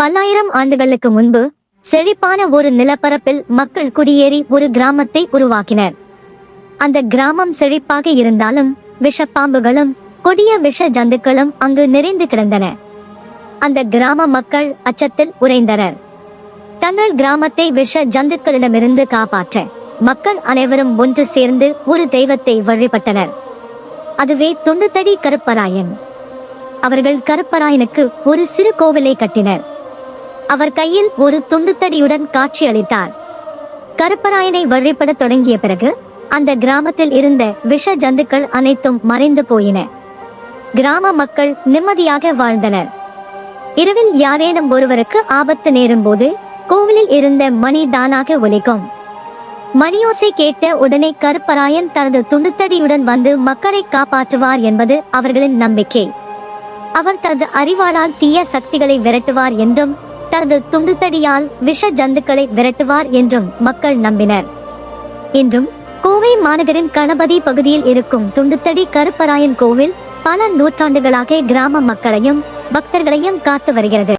பல்லாயிரம் ஆண்டுகளுக்கு முன்பு செழிப்பான ஒரு நிலப்பரப்பில் மக்கள் குடியேறி ஒரு கிராமத்தை உருவாக்கினர். அந்த கிராமம் செழிப்பாக இருந்தாலும் விஷப்பாம்புகளும் கொடிய விஷ ஜந்துக்களும் அங்கு நிறைந்து கிடந்தன. அந்த கிராம மக்கள் அச்சத்தில் உறைந்தனர். தங்கள் கிராமத்தை விஷ ஜந்துக்களிடமிருந்து காப்பாற்ற மக்கள் அனைவரும் ஒன்று சேர்ந்து ஒரு தெய்வத்தை வழிபட்டனர். அதுவே துண்டுத்தடி கருப்பராயன். அவர்கள் கருப்பராயனுக்கு ஒரு சிறு கோவிலை கட்டினர். அவர் கையில் ஒரு துண்டுத்தடியுடன் காட்சியளித்தார் கருப்பராயனை வழிபட தொடங்கிய பிறகு அந்த கிராமத்தில் இருந்த விஷ ஜந்துக்கள் அனைத்தும் மறைந்து போயின. கிராம மக்கள் நிம்மதியாக வாழ்ந்தனர். இரவில் யாரேனும் ஒருவருக்கு ஆபத்து நேரும் போது கோவிலில் இருந்த மணி தானாக ஒலிக்கும். மணியோசை கேட்ட உடனே கருப்பராயன் தனது துண்டுத்தடியுடன் வந்து மக்களை காப்பாற்றுவார் என்பது அவர்களின் நம்பிக்கை. அவர் தனது அறிவாளால் தீய சக்திகளை விரட்டுவார் என்றும் தனது துண்டுத்தடியால் விஷ ஜந்துக்களை விரட்டுவார் என்றும் மக்கள் நம்பினர். இன்றும் கோவை மாநகரின் கணபதி பகுதியில் இருக்கும் துண்டுத்தடி கருப்பராயன் கோவில் பல நூற்றாண்டுகளாக கிராம மக்களையும் பக்தர்களையும் காத்து வருகிறது.